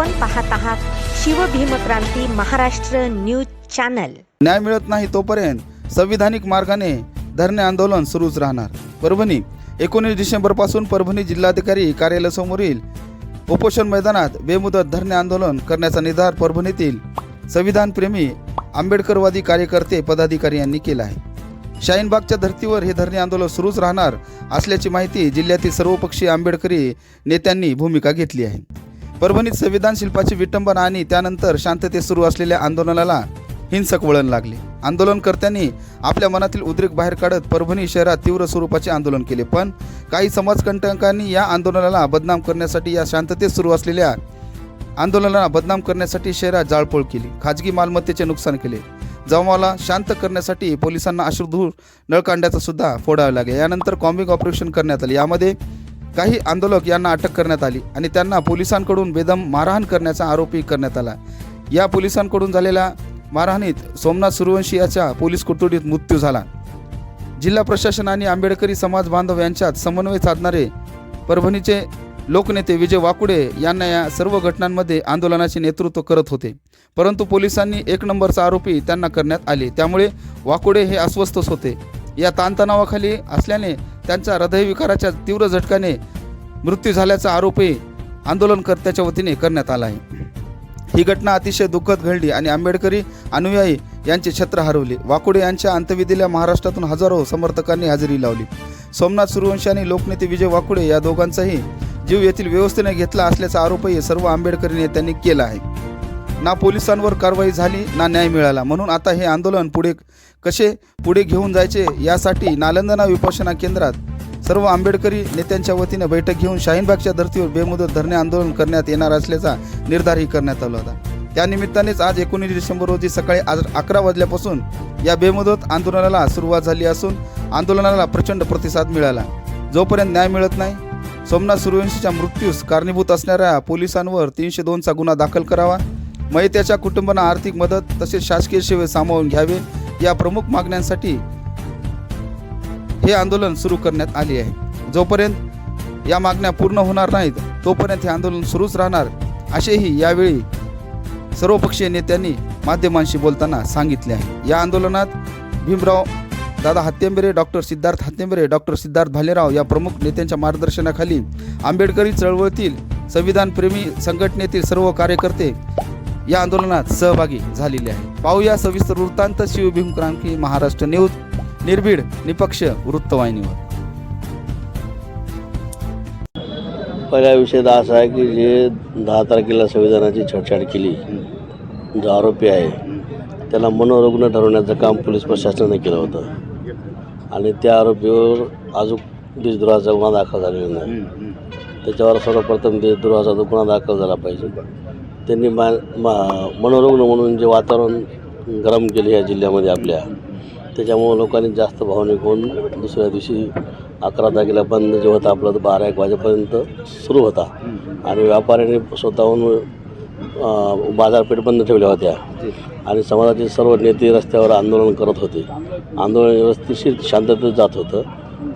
आपण पाहत आहात शिवभीमक्रांती महाराष्ट्र न्यूज चॅनल. न्याय मिळत नाही तोपर्यंत संविधानिक मार्गाने धरणे आंदोलन सुरूच राहणार. परभणी एकोणीस डिसेंबरपासून परभणी जिल्हाधिकारी कार्यालयासमोरील उपोषण मैदानात बेमुदत धरणे आंदोलन करण्याचा निर्धार परभणीतील संविधानप्रेमी आंबेडकरवादी कार्यकर्ते पदाधिकारी यांनी केला आहे. शाहीनबागच्या धर्तीवर हे धरणे आंदोलन सुरूच राहणार असल्याची माहिती जिल्ह्यातील सर्वपक्षीय आंबेडकरी नेत्यांनी भूमिका घेतली आहे. परभणीत संविधान शिल्पाची विटंबना आणि त्यानंतर शांततेत सुरू असलेल्या आंदोलनाला हिंसक वळण लागले. आंदोलनकर्त्यांनी आपल्या मनातील उद्रेक बाहेर काढत परभणी शहरात तीव्र स्वरूपाचे आंदोलन केले. पण काही समाजकंटकांनी या आंदोलनाला बदनाम करण्यासाठी या शांततेत सुरू असलेल्या आंदोलनाला बदनाम करण्यासाठी शहरात जाळपोळ केली. खाजगी मालमत्तेचे नुकसान केले. जमावाला शांत करण्यासाठी पोलिसांना अश्रुधूर नळकांड्याचा सुद्धा फोडावे लागले. यानंतर कॉम्बिंग ऑपरेशन करण्यात आले. यामध्ये काही आंदोलक यांना अटक करण्यात आली आणि त्यांना पोलिसांकडून बेदम मारहाण करण्याचा आरोपही करण्यात आला. या पोलिसांकडून झालेल्या मारहाणीत सोमनाथ सूर्यवंशी याचा पोलीस कोठडीत मृत्यू झाला. जिल्हा प्रशासन आणि आंबेडकरी समाज बांधव यांच्यात समन्वय साधणारे परभणीचे लोकनेते विजय वाकुडे यांना या सर्व घटनांमध्ये आंदोलनाचे नेतृत्व करत होते. परंतु पोलिसांनी एक नंबरचा आरोपी त्यांना करण्यात आले. त्यामुळे वाकुडे हे अस्वस्थच होते. या ताणतणावाखाली असल्याने त्यांचा हृदयविकाराच्या तीव्र झटक्याने मृत्यू झाल्याचा आरोपही आंदोलनकर्त्याच्या वतीने करण्यात आला आहे. ही घटना अतिशय दुःखद घडली आणि आंबेडकरी अनुयायी यांचे छत्र हरवले. वाकुडे यांच्या अंत्यविधीला महाराष्ट्रातून हजारो समर्थकांनी हजेरी लावली. सोमनाथ सूर्यवंशी आणि लोकनेते विजय वाकुडे या दोघांचाही जीव येथील व्यवस्थेने घेतला असल्याचा आरोपही सर्व आंबेडकरी नेत्यांनी केला आहे. ना पोलिसांवर कारवाई झाली ना न्याय मिळाला. म्हणून आता हे आंदोलन पुढे कसे पुढे घेऊन जायचे यासाठी नालंदना विपासना केंद्रात सर्व आंबेडकरी नेत्यांच्या वतीने बैठक घेऊन शाहीनबागच्या धर्तीवर बेमुदत धरणे आंदोलन करण्यात येणार असल्याचा निर्धारही करण्यात आला होता. त्यानिमित्तानेच आज एकोणीस डिसेंबर रोजी सकाळी आज अकरा वाजल्यापासून या बेमुदत आंदोलनाला सुरुवात झाली असून आंदोलनाला प्रचंड प्रतिसाद मिळाला. जोपर्यंत न्याय मिळत नाही सोमनाथ सूर्यवंशीच्या मृत्यूस कारणीभूत असणाऱ्या पोलिसांवर तीनशे दोनचा गुन्हा दाखल करावा मयत्याच्या कुटुंबांना आर्थिक मदत तसेच शासकीय सेवे सामावून घ्यावे या प्रमुख मागण्यांसाठी हे आंदोलन सुरू करण्यात आले आहे. जोपर्यंत या मागण्या पूर्ण होणार नाहीत तोपर्यंत हे आंदोलन सुरूच राहणार असेही यावेळी सर्वपक्षीय नेत्यांनी माध्यमांशी बोलताना सांगितले आहे. या आंदोलनात भीमराव दादा हत्यंबेरे डॉक्टर सिद्धार्थ हत्यंबेरे डॉक्टर सिद्धार्थ भालेराव या प्रमुख नेत्यांच्या मार्गदर्शनाखाली आंबेडकरी चळवळीतील संविधानप्रेमी संघटनेतील सर्व कार्यकर्ते या आंदोलनात सहभागी झालेले आहे. पाहूया सविस्तर वृत्तांत शिवभीम क्रांती महाराष्ट्र न्यूज निर्भीड निपक्ष वृत्तवाहिनीवर पहिला विषय असा आहे की जे दहा तारखेला संविधानाची छेडछाड केली जो आरोपी आहे त्याला मनोरुग्ण ठरवण्याचं काम पोलीस प्रशासनाने केलं होतं. आणि त्या आरोपीवर अजून देशद्रोहाचा गुन्हा दाखल झालेला नाही. त्याच्यावर सर्वप्रथम देशद्रोहाचा गुन्हा दाखल झाला पाहिजे. त्यांनी मा मा मनोरुग्ण म्हणून जे वातावरण गरम केले या जिल्ह्यामध्ये आपल्या त्याच्यामुळं लोकांनी जास्त भावनिक होऊन दुसऱ्या दिवशी अकरा तारखेला बंद जे होता आपलं तर बारा एक वाजेपर्यंत सुरू होता. आणि व्यापाऱ्यांनी स्वतःहून बाजारपेठ बंद ठेवल्या होत्या. आणि समाजाचे सर्व नेते रस्त्यावर आंदोलन करत होते. आंदोलन व्यवस्थिशीर शांततेत जात होतं.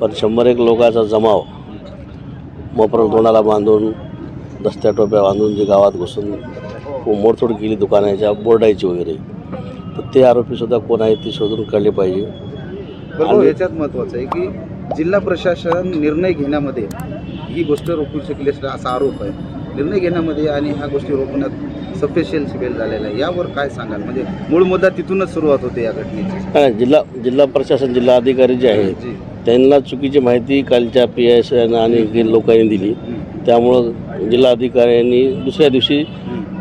पण शंभर एक लोकांचा जमाव मोपर तोंडाला बांधून रस्त्या टोप्या बांधून जे गावात घुसून मोडतोड केली दुकानाच्या बोर्डायची वगैरे. तर ते आरोपीसुद्धा कोण आहेत ते शोधून काढले पाहिजे. बरोबर. याच्यात महत्वाचं आहे की जिल्हा प्रशासन निर्णय घेण्यामध्ये ही गोष्ट रोखू शकली असं असा आरोप आहे. निर्णय घेण्यामध्ये आणि ह्या गोष्टी रोखण्यात सफिशियन्स फेल झालेला आहे. यावर काय सांगाल? म्हणजे मूळ मुद्दा तिथूनच सुरुवात होते या घटनेची. नाही, जिल्हा जिल्हा प्रशासन जिल्हा अधिकारी जे आहेत. त्यांना चुकीची माहिती कालच्या पी एस आणि लोकांनी दिली. त्यामुळं जिल्हा अधिकाऱ्यांनी दुसऱ्या दिवशी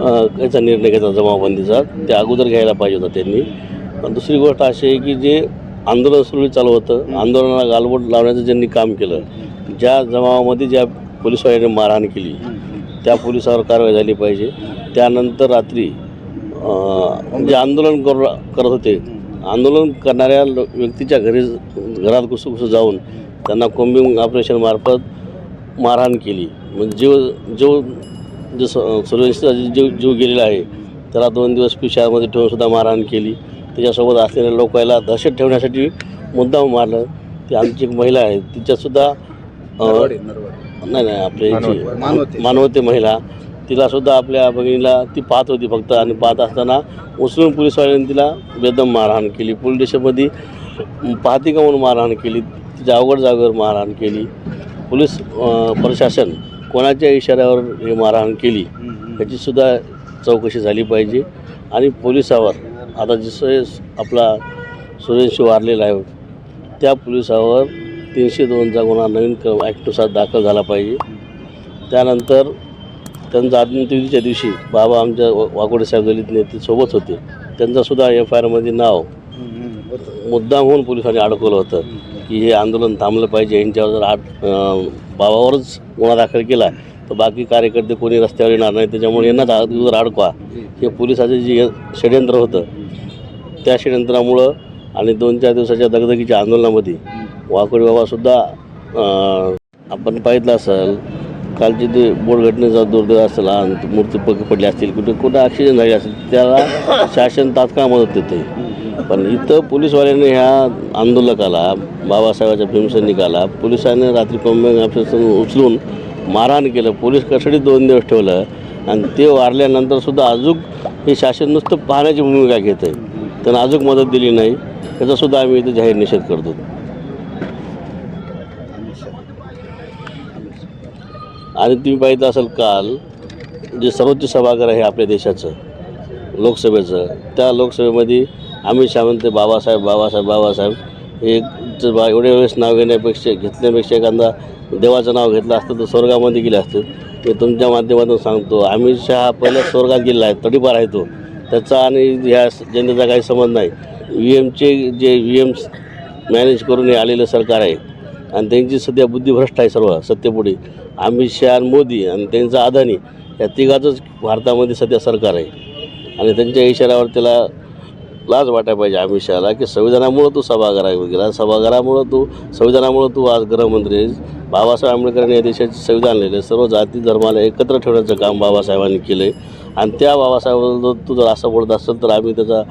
याचा निर्णय घ्यायचा जमावबंदीचा. ते अगोदर घ्यायला पाहिजे होता त्यांनी. पण दुसरी गोष्ट अशी आहे की जे आंदोलन सुरळीत चालू होतं आंदोलनाला गालबोट लावण्याचं ज्यांनी काम केलं ज्या जमावामध्ये ज्या पोलिसवाल्यांनी मारहाण केली त्या पोलिसावर कारवाई झाली पाहिजे. त्यानंतर रात्री जे आंदोलन कर करत होते आंदोलन करणाऱ्या व्यक्तीच्या घरी घरात घुसू घुसू जाऊन त्यांना कोम्बिंग ऑपरेशनमार्फत मारहाण केली. म्हणजे जीव जीव जो सूर्यवंशीचा जीव जीव गेलेला आहे त्याला दोन दिवस पिशामध्ये ठेवून सुद्धा मारहाण केली. त्याच्यासोबत असलेल्या लोकांना दहशत ठेवण्यासाठी मुद्दाम मारलं. ती आमची एक महिला आहे तिच्यासुद्धा. नाही नाही आपली मानवते. जी मानवते महिला तिलासुद्धा आपल्या भगिनीला ती पाहत होती फक्त आणि पाहत असताना उचलून पोलिसवाल्यांनी तिला बेदम मारहाण केली. पोलीस स्टेशनमध्ये पाहती का म्हणून मारहाण केली तिच्या अवघड जागेवर मारहाण केली. पोलीस प्रशासन कोणाच्या इशाऱ्यावर हे मारहाण केली ह्याचीसुद्धा चौकशी झाली पाहिजे. आणि पोलिसावर आता जसं आपला सुरेश वारलेला आहे त्या पोलिसावर तीनशे दोनचा गुन्हा नवीन क ॲक्टनुसार दाखल झाला पाहिजे. त्यानंतर त्यांचा आत्महत्येच्या दिवशी बाबा आमच्या वाकोडे साहेब दलित नेते सोबत होते. त्यांचासुद्धा एफ आय आरमध्ये नाव मुद्दाम होऊन पोलिसांनी अडकवलं होतं की हे आंदोलन थांबलं पाहिजे. यांच्यावर जर आठ भावावरच बाबावरच गुन्हा दाखल केला तर बाकी कार्यकर्ते कोणी रस्त्यावर येणार नाही त्याच्यामुळे यांनाच जर अडकवा हे पोलिसाचं जे षडयंत्र होतं त्या षडयंत्रामुळं आणि दोन चार दिवसाच्या दगदगीच्या आंदोलनामध्ये वाकोडी बाबासुद्धा आपण पाहितलं असेल कालची ते बोट घटनेचा दुर्दैव असेल आणि मूर्ती पक पडली असतील कुठे कुठं ॲक्सिडेंट झाली असेल त्याला शासन तात्काळ मदत देते. पण इथं पोलीसवाल्याने ह्या आंदोलकाला बाबासाहेबाच्या भीमसैनिकाला पोलिसांनी रात्री कॉम्बिंग ऑफिसर उचलून मारहाण केलं. पोलीस कस्टडीत दोन दिवस ठेवलं. आणि ते वारल्यानंतरसुद्धा अजून हे शासन नुसतं पाहण्याची भूमिका घेत आहे त्यांना अजून मदत दिली नाही. त्याचासुद्धा आम्ही इथं जाहीर निषेध करतो. आणि तुम्ही पाहिलं असाल काल जे सर्वोच्च सभागृह आहे आपल्या देशाचं लोकसभेचं त्या लोकसभेमध्ये अमित शहा म्हणते बाबासाहेब बाबासाहेब बाबासाहेब. हे बा एवढ्या वेळेस नाव घेण्यापेक्षा घेतल्यापेक्षा एखादा देवाचं नाव घेतलं असतं तर स्वर्गामध्ये गेले असते. मी तुमच्या माध्यमातून सांगतो अमित शहा पहिल्या स्वर्गात गेलेला आहे तडीपार आहे तो. त्याचा आणि ह्या जनतेचा काही संबंध नाही. व्ही एमचे जे व्ही एम मॅनेज करून हे आलेलं सरकार आहे आणि त्यांची सध्या बुद्धिभ्रष्ट आहे सर्व सत्तेपुढे अमित शहा आणि मोदी आणि त्यांचा अदानी या तिघाचंच भारतामध्ये सध्या सरकार आहे. आणि त्यांच्या इशाऱ्यावर त्याला लाज वाटायला पाहिजे अमित शहाला की संविधानामुळं तू सभागृहावर गेला सभागृहामुळं तू संविधानामुळं तू आज गृहमंत्री आहेस. बाबासाहेब आंबेडकरांनी या देशाचे संविधान लिहिले सर्व जाती धर्माला एकत्र ठेवण्याचं काम बाबासाहेबांनी केलं आहे आणि त्या बाबासाहेबांबद्दल तू जर असं बोलत असेल तर आम्ही त्याचा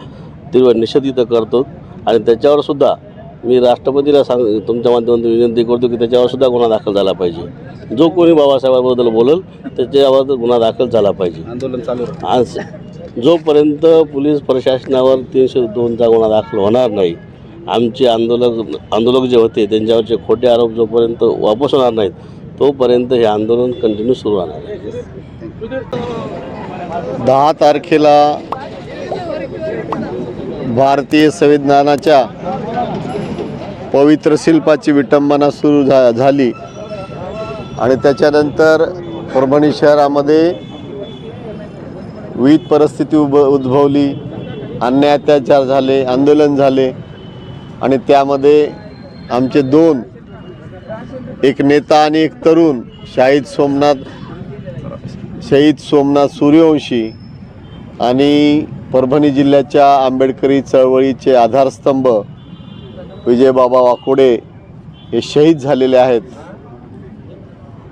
तीव्र निषेध इथं करतो. आणि त्याच्यावर सुद्धा मी राष्ट्रपतीला सांग तुमच्या माध्यमातून विनंती करतो की त्याच्यावर सुद्धा गुन्हा दाखल झाला पाहिजे. जो कोणी बाबासाहेबांबद्दल बोलेल त्याच्यावर गुन्हा दाखल झाला पाहिजे. आंदोलन चालू. आज जोपर्यंत पोलीस प्रशासनावर तीनशे दोनचा गुन्हा दाखल होणार नाही आमचे आंदोलक आंदोलक जे होते त्यांच्यावरचे खोटे आरोप जोपर्यंत वापस होणार नाहीत तोपर्यंत हे आंदोलन कंटिन्यू सुरू राहणार आहे. दहा तारखेला भारतीय संविधानाच्या पवित्र शिल्पाची विटंबना सुरू झा झाली. आणि त्याच्यानंतर परभणी शहरामध्ये विविध परिस्थिती उभ उद्भवली. अन्याय अत्याचार झाले आंदोलन झाले. आणि त्यामध्ये आमचे दोन एक नेता आणि एक तरुण शाहीद सोमनाथ शहीद सोमनाथ सूर्यवंशी आणि परभणी जिल्ह्याच्या आंबेडकरी चळवळीचे आधारस्तंभ विजयबाबा वाकोडे हे शहीद झालेले आहेत.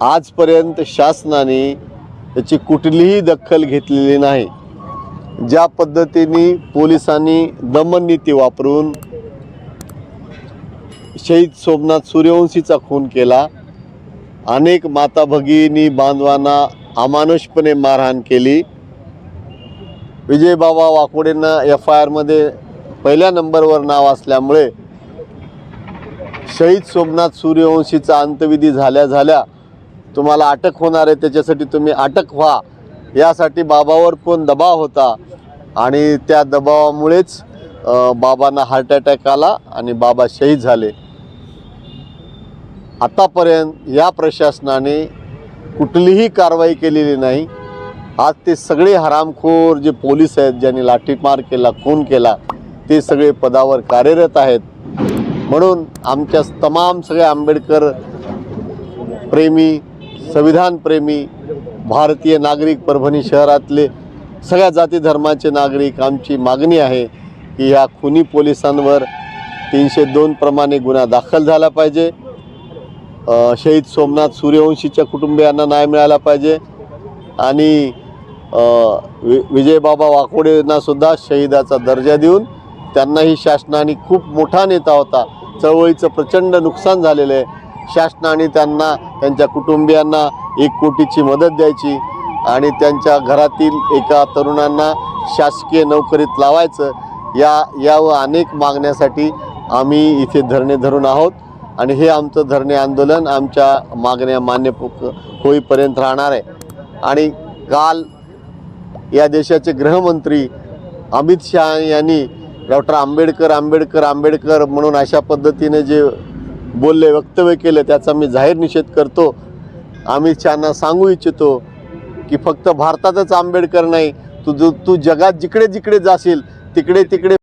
आजपर्यंत शासनाने याची कुठलीही दखल घेतलेली नाही. ज्या पद्धतीने पोलिसांनी दमन नीती वापरून शहीद सोमनाथ सूर्यवंशीचा खून केला अनेक माता भगिनी बांधवांना अमानुषपणे मारहाण केली. विजयबाबा वाकोडेंना एफ आय आरमध्ये पहिल्या नंबरवर नाव असल्यामुळे शहीद सोमनाथ सूर्यवंशीचा अंत्यविधी झाल्या झाल्या तुम्हाला अटक होणार आहे त्याच्यासाठी तुम्ही अटक व्हा. यासाठी बाबावर पण दबाव होता आणि त्या दबावामुळेच बाबांना हार्ट अटॅक आला आणि बाबा शहीद झाले. आतापर्यंत या प्रशासनाने कुठलीही कारवाई केलेली नाही. आज ते सगळे हरामखोर जे पोलीस आहेत ज्यांनी लाठीमार केला खून केला ते सगळे पदावर कार्यरत आहेत. म्हणून आमच्या तमाम सगळे आंबेडकर प्रेमी संविधानप्रेमी भारतीय नागरिक परभणी शहरातले सगळ्या जाती धर्माचे नागरिक आमची मागणी आहे की ह्या खुनी पोलिसांवर तीनशे दोन प्रमाणे गुन्हा दाखल झाला पाहिजे. शहीद सोमनाथ सूर्यवंशीच्या कुटुंबियांना न्याय मिळाला पाहिजे आणि वि विजयबाबा वाकोडेंनासुद्धा शहीदाचा दर्जा देऊन त्यांनाही शासनाने खूप मोठा नेता होता. चळवळीचं प्रचंड नुकसान झालेलं आहे. शासनाने त्यांना त्यांच्या कुटुंबियांना एक कोटीची मदत द्यायची आणि त्यांच्या घरातील एका तरुणांना शासकीय नोकरीत लावायचं. या या व अनेक मागण्यासाठी आम्ही इथे धरणे धरून आहोत. आणि हे आमचं धरणे आंदोलन आमच्या मागण्या मान्य पो- होईपर्यंत राहणार आहे. आणि काल या देशाचे गृहमंत्री अमित शहा यांनी डॉक्टर आंबेडकर आंबेडकर आंबेडकर म्हणून अशा पद्धतीने जे बोलले वक्तव्य केलं त्याचा मी जाहीर निषेध करतो. आम्ही त्यांना सांगू इच्छितो की फक्त भारतातच आंबेडकर नाही तू तू जगात जिकडे जिकडे जाशील तिकडे तिकडे